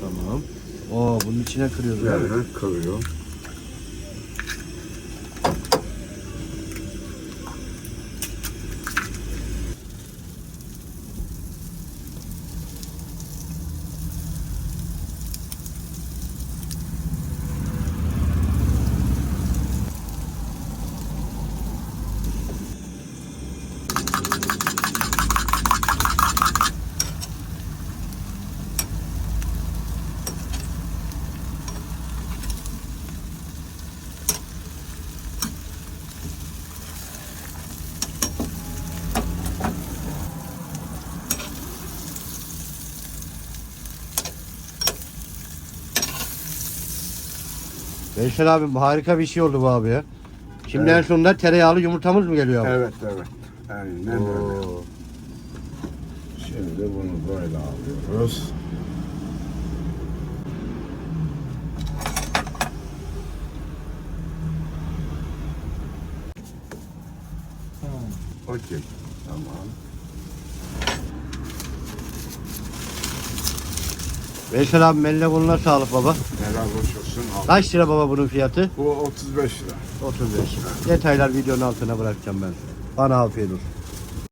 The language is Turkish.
Tamam. Oo bunun içine kırıyoruz. Yerine kırıyor. Veysel abim harika bir şey oldu bu abi ya. Şimdi Evet. en sonunda tereyağlı yumurtamız mı geliyor abi? Evet evet. Aynen öyle. Oo. Şimdi bunu böyle alıyoruz. Okey. Tamam. Veysel abim eline koluna sağlık baba. Helal hoş olsun. Al. Kaç lira baba bunun fiyatı? Bu 35 lira. 35. Detaylar videonun altına bırakacağım ben. Bana afiyet olsun.